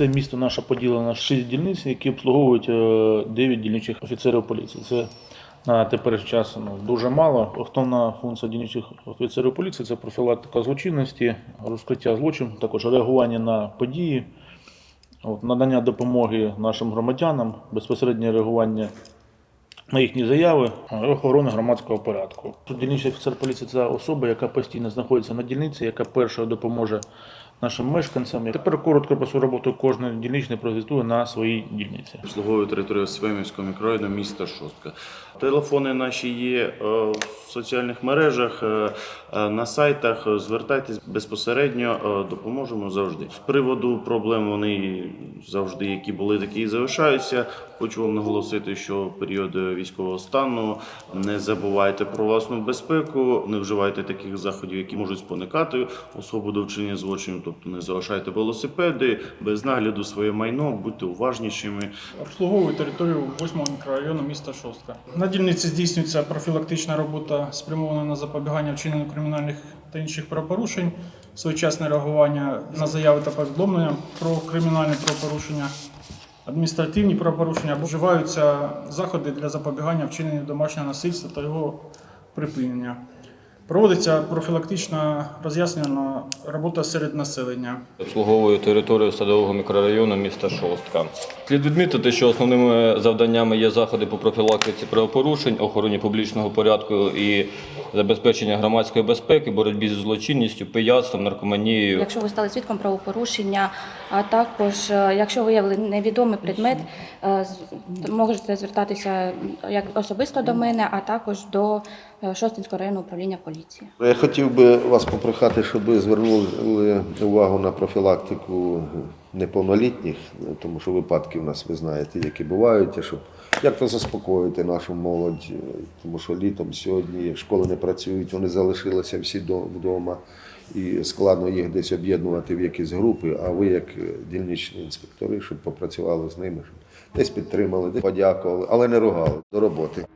Це місто наше поділено на 6 дільниць, які обслуговують 9 дільничих офіцерів поліції. Це на теперішній час ну, дуже мало. Основна функція дільничих офіцерів поліції це профілактика злочинності, розкриття злочинів, також реагування на події, от, надання допомоги нашим громадянам, безпосереднє реагування на їхні заяви охорони громадського порядку. Дільничний офіцер поліції це особа, яка постійно знаходиться на дільниці, яка перша допоможе нашим мешканцям. Тепер коротко про свою роботу кожен дільничний прозвітує на своїй дільниці. Обслуговую територію Свемівського мікрорайону міста Шостка. Телефони наші є е, в соціальних мережах, е, е, на сайтах. Звертайтесь безпосередньо, допоможемо завжди. З приводу проблем вони завжди, які були, такі і залишаються. Хочу вам наголосити, що в період військового стану не забувайте про власну безпеку, не вживайте таких заходів, які можуть споникати особу до вчинення злочину. Тобто не залишайте велосипеди без нагляду своє майно, будьте уважнішими. Обслуговую територію 8 мікрорайону міста Шостка. На дільниці здійснюється профілактична робота, спрямована на запобігання вчиненню кримінальних та інших правопорушень, своєчасне реагування на заяви та повідомлення про кримінальне правопорушення, адміністративні правопорушення або вживаються заходи для запобігання вчиненню домашнього насильства та його припинення. Проводиться профілактична роз'яснена робота серед населення. Обслуговую територію садового мікрорайону міста Шостка. Слід відмітити, що основними завданнями є заходи по профілактиці правопорушень, охороні публічного порядку і забезпечення громадської безпеки, боротьбі з злочинністю, пияцтвом, наркоманією. Якщо ви стали свідком правопорушення, а також е, якщо виявили невідомий предмет, е, можете звертатися як особисто до мене, а також до е, Шостинського районного управління поліції. Я хотів би вас попрохати, щоб ви звернули увагу на профілактику неповнолітніх, тому що випадки в нас ви знаєте, які бувають, щоб як то заспокоїти нашу молодь, е, тому що літом сьогодні школи не працюють, вони залишилися всі до- вдома. І складно їх десь об'єднувати в якісь групи, а ви, як е, дільничні інспектори, щоб попрацювали з ними, щоб десь підтримали, десь подякували, але не ругали до роботи.